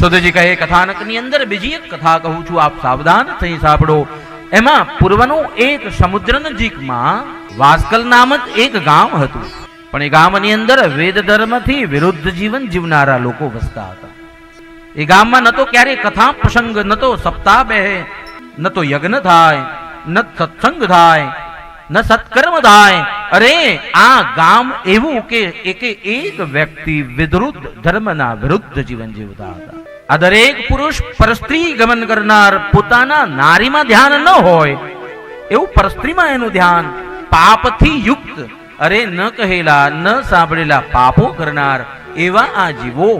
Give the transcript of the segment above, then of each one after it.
સુધજી કહે, કથાનકની અંદર બીજી એક કથા કહું છું, આપ સાવધાન થઈ સાંભળો. એમાં પૂર્વનું એક સમુદ્ર નજીકમાં વાસ્કલ નામક એક ગામ હતું. પણ એ ગામની અંદર વેદ ધર્મથી વિરુદ્ધ જીવન જીવનારા લોકો વસતા હતા. એ ગામમાં ન તો ક્યારે કથા પ્રસંગ, ન તો સપ્તાહ બેહે ન તો યજ્ઞ થાય, ન સત્સંગ થાય, ન સત્કર્મ થાય. અરે, આ ગામ એવું કે એકે એક વ્યક્તિ વિરુદ્ધ ધર્મના વિરુદ્ધ જીવન જીવતા હતા. આ દરેક પુરુષ પરસ્ત્રી ગમન કરનાર પોતાના નારીમાં ધ્યાન ન હોય, એવું પરસ્ત્રીમાં એનું ધ્યાન પાપથી યુક્ત, અરે ન કહેલા, ન સાંભળેલા પાપો કરનાર એવા આ જીવો.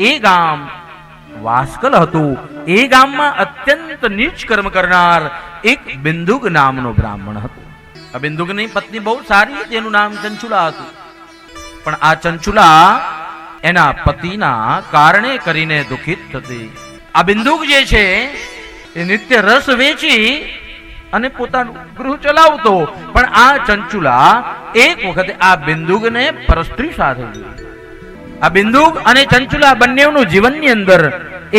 એ ગામ વાસ્કલ હતું. એ ગામમાં અત્યંત નીચ કર્મ કરનાર એક બિંદુક નામનો બ્રાહ્મણ હતો. આ બિંદુકની પત્ની બહુ સારી તેનું નામ ચંચુલા હતું. પણ આ ચંચુલા એના પતિના કારણે કરીને દુખિત થતી. આ બિંદુક જે છે, એ નિત્ય રસ વેચી અને પોતાનું ગૃહ ચલાવતો. પણ આ ચંચુલા એક વખતે આ બિંદુકને પરસ્ત્રી સાથે આ બિંદુક અને ચંચુલા બંનેનું જીવનની અંદર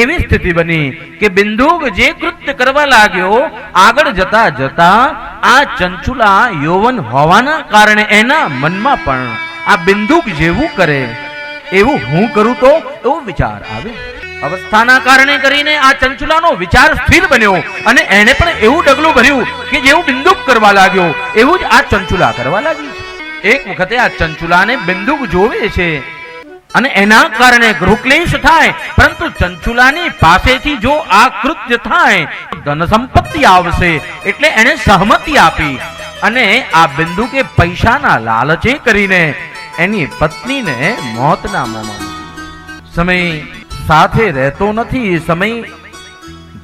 એવી સ્થિતિ બની કે બિંદુક જે કૃત્ય કરવા લાગ્યો, આગળ જતા જતા આ ચંચુલા યૌવન હોવાના કારણે એના મનમાં પણ આ બિંદુક જેવું કરે. એવું હું કરું તો? એવો વિચાર આવે. અવસ્થાના કારણે કરીને આ ચંચુલાનો વિચાર સ્થિર બન્યો અને એને પણ એવું ડગલું ભર્યું કે જેવું બિંદુક કરવા લાગ્યો. એવું જ આ ચંચુલા કરવા લાગી. એક વખતે આ ચંચુલાને બિંદુક જોવે છે અને એના કારણે ગૃહક્લેશ થાય. પરંતુ ચંચુલાની પાસેથી જો આ કૃત્ય થાય, ધન સંપત્તિ આવશે એટલે એણે સહમતિ આપી અને આ બિંદુકે પૈસાના લાલચે કરીને એની પત્નીને મોતના મોમાં સમય સાથે રહેતો નથી, સમય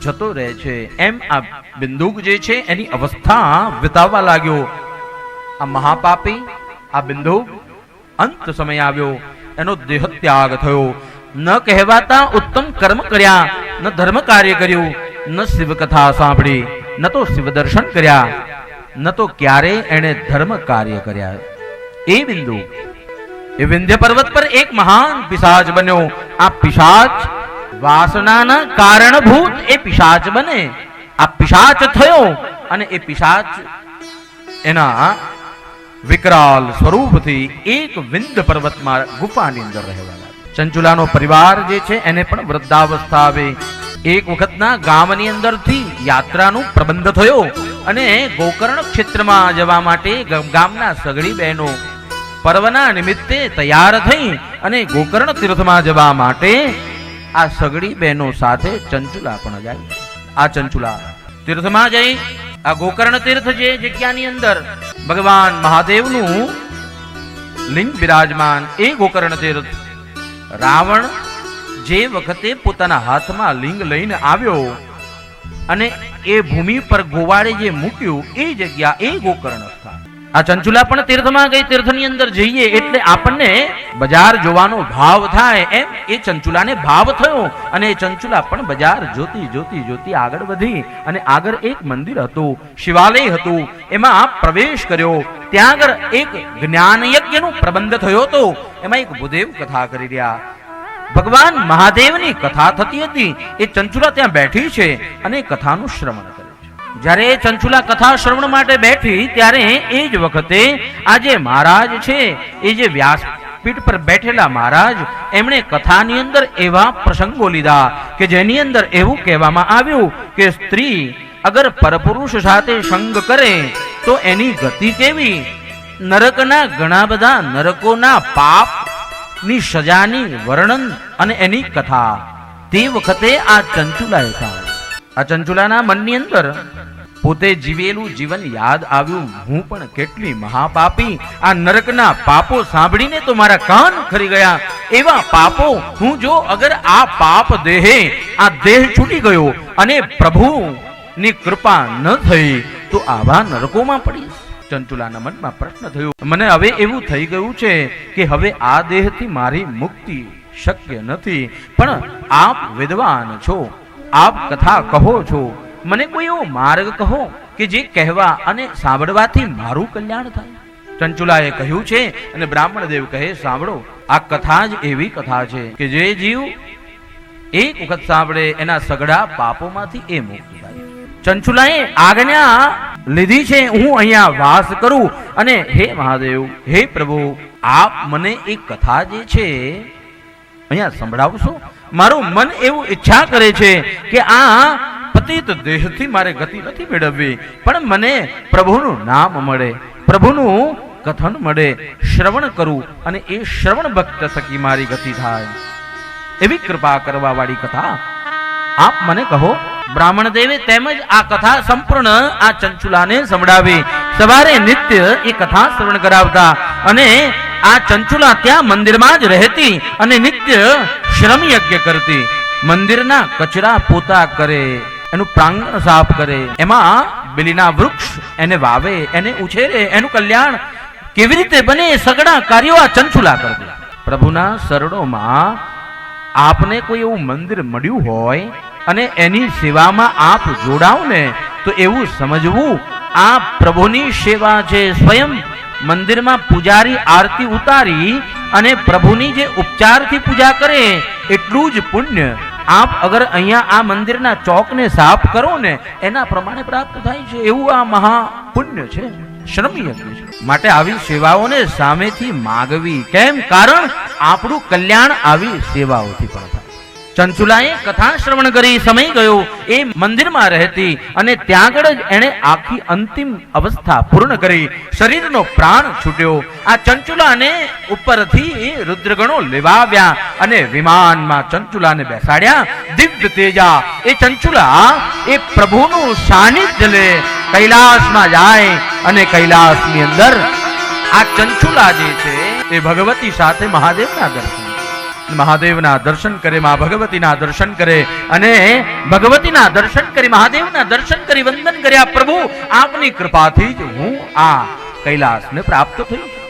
જતો રહે છે. એમ આ બિંદુક જે છે, એની અવસ્થા વિતાવવા લાગ્યો. આ મહાપાપી, આ બિંદુક, અંત સમય આવ્યો. એનો દેહ ત્યાગ થયો. ન કહેવાતા ઉત્તમ કર્મ કર્યા, ન ધર્મ કાર્ય કર્યું, ન શિવ કથા સાંભળી, ન તો શિવ દર્શન કર્યા, ન તો ક્યારે એણે ધર્મ કાર્ય કર્યા. એ બિંદુ એ વિંધ્ય પર્વત પર એક મહાન પિશાચ બન્યો. આ પિશાચ વાસનાના કારણભૂત એ પિશાચ બને. આ પિશાચ થયો અને એ પિશાચ એના વિકરાલ સ્વરૂપથી એક વિંધ પર્વતમાં ગુફાની અંદર રહેવા લાગ્યો ચંચુલાનો પરિવાર જે છે એને પણ વૃદ્ધાવસ્થા આવે. એક વખતના ગામની અંદરથી યાત્રાનું પ્રબંધ થયો અને ગોકર્ણ ક્ષેત્રમાં જવા માટે ગામના સગડી બહેનો પર્વના નિમિત્તે તૈયાર થઈ અને ગોકર્ણ તીર્થમાં જવા માટે આ સગડી બહેનો સાથે ચંચુલા પણ જાય. આ ચંચુલા તીર્થમાં જઈ, આ ગોકર્ણ તીર્થ જે જગ્યાની અંદર ભગવાન મહાદેવનું લિંગ બિરાજમાન એ ગોકર્ણ તીર્થ. રાવણ જે વખતે પોતાના હાથમાં લિંગ લઈને આવ્યો અને એ ભૂમિ પર ગોવાળે જે મૂક્યું, એ જગ્યા એ ગોકર્ણ સ્થાન. આ ચંચુલા પણ તીર્થમાં ગઈ, તીર્થની અંદર જઈએ એટલે આપણને બજાર જોવાનો ભાવ થાય એમ. એ ચંચુલાને ભાવ થયો અને એ ચંચુલા પણ બજાર જોતી જોતી જોતી આગળ વધી અને આગળ એક મંદિર હતું, શિવાલય હતું. એમાં પ્રવેશ કર્યો. ત્યાં આગળ એક જ્ઞાન યજ્ઞનો પ્રબંધ થયો હતો. એમાં એક ભૂદેવ કથા કરી રહ્યા. ભગવાન મહાદેવની કથા થતી હતી. એ ચંચુલા ત્યાં બેઠી છે અને કથાનું શ્રવણ જ્યારે ચંચુલા કથા શ્રવણ માટે બેઠી, ત્યારે એ જ વખતે આ જે મહારાજ છે, એ જે વ્યાસપીઠ પર બેઠેલા મહારાજ, એમણે કથાની અંદર એવા પ્રસંગો લીધા કે જેની અંદર એવું કહેવામાં આવ્યું કે સ્ત્રી અગર પરપુરુષ સાથે સંગ કરે, તો એની ગતિ કેવી? નરકના ઘણા બધા નરકોના પાપ, ની સજાની વર્ણન અને એની કથા. તે વખતે આ ચંચુલાએ સાંભળ્યું આ ચંચુલાના મનની અંદર પોતે જીવેલું જીવન યાદ આવ્યું. હું પણ કેટલી મહાપાપી. આ નરકના પાપો સાંભળીને તો મારા કાન ખરી ગયા. એવા પાપો હું જો અગર આ પાપ દેહે, આ દેહ છૂટી ગયો અને પ્રભુ ની કૃપા ન થઈ, તો આવા નરકોમાં પડી. ચંચુલાના મનમાં પ્રશ્ન થયો, મને હવે એવું થઈ ગયું છે કે હવે આ દેહથી મારી મુક્તિ શક્ય નથી, પણ આપ વિદ્વાન છો. આપ કથા કહો છો? મને કોઈ એવો માર્ગ કહો કે જે કહેવા અને સાંભળવાથી મારું કલ્યાણ થાય? ચંચુલાએ કહ્યું છે અને બ્રાહ્મણ દેવ કહે, સાંભળો, આ કથા જ એવી કથા છે કે જે જીવ એક વખત સાંભળે, એના સગડા પાપોમાંથી એ મુક્ત થાય. ચંચુલાએ આજ્ઞા લીધી છે, હું અહીંયા વાસ કરું અને હે મહાદેવ, હે પ્રભુ, આપ મને એ કથા જે છે, અહીંયા સંભળાવશો? મારું મન એવું ઈચ્છા કરે છે કે આ પતિત દેહથી મારે ગતિ નથી મેળવવી, પણ મને પ્રભુનું નામ મળે, પ્રભુનું કથન મળે, શ્રવણ કરું અને એ શ્રવણ ભક્ત સખી મારી ગતિ થાય. એવી કૃપા કરવા વાળી કથા આપ મને કહો. બ્રાહ્મણ દેવે તેમજ આ કથા સંપૂર્ણ આ ચંચુલાને સંભળાવી, સવારે નિત્ય એ કથા શ્રવણ કરાવતા અને આ ચંચુલા ત્યાં મંદિરમાં જ રહેતી અને નિત્ય શ્રમ યજ્ઞ કરતી. મંદિરના કચરા પોતા કરે, એનું પ્રાંગણ સાફ કરે, એમાં બિલીના વૃક્ષ એને વાવે, એને ઉછેરે, એનું કલ્યાણ કેવી રીતે બને એ સગડા કાર્યો આ ચંચુલા કરતી. પ્રભુના શરણોમાં આપને કોઈ એવું મંદિર મળ્યું હોય અને એની સેવામાં આપ જોડાવ ને તો એવું સમજવું આ પ્રભુની સેવા છે સ્વયં મંદિરમાં પૂજારી આરતી ઉતારી અને પ્રભુની જે ઉપચારથી પૂજા કરે, એટલું જ પુણ્ય. આપ અગર અહીંયા આ મંદિરના ચોકને સાફ કરો ને, એના પ્રમાણે પ્રાપ્ત થાય છે. એવું આ મહા પુણ્ય છે. શ્રમ માટે આવી સેવાઓને સામેથી માગવી. કેમ? કારણ આપણું કલ્યાણ આવી સેવાઓથી પણ થાય. ચંચુલાએ કથા શ્રવણ કરી સમય ગયો. એ મંદિરમાં રહેતી અને ત્યાં આગળ જ એણે આખી અંતિમ અવસ્થા પૂર્ણ કરી. શરીરનો પ્રાણ છૂટ્યો. આ ચંચુલાને ઉપરથી રુદ્રગણો લેવાવ્યા અને વિમાનમાં ચંચુલાને બેસાડ્યા. દિવ્ય તેજા. એ ચંચુલા એ પ્રભુનું સાનિધ્ય લે. કૈલાસમાં જાય અને કૈલાસની અંદર આ ચંચુલા જે છે એ ભગવતી સાથે મહાદેવના દર્શન મહાદેવના દર્શન કરે, મા ભગવતીના દર્શન કરે અને ભગવતીના દર્શન કરી, મહાદેવના દર્શન કરી, વંદન કર્યા પ્રભુ, આપની કૃપાથી જ હું આ કૈલાસને પ્રાપ્ત થયું.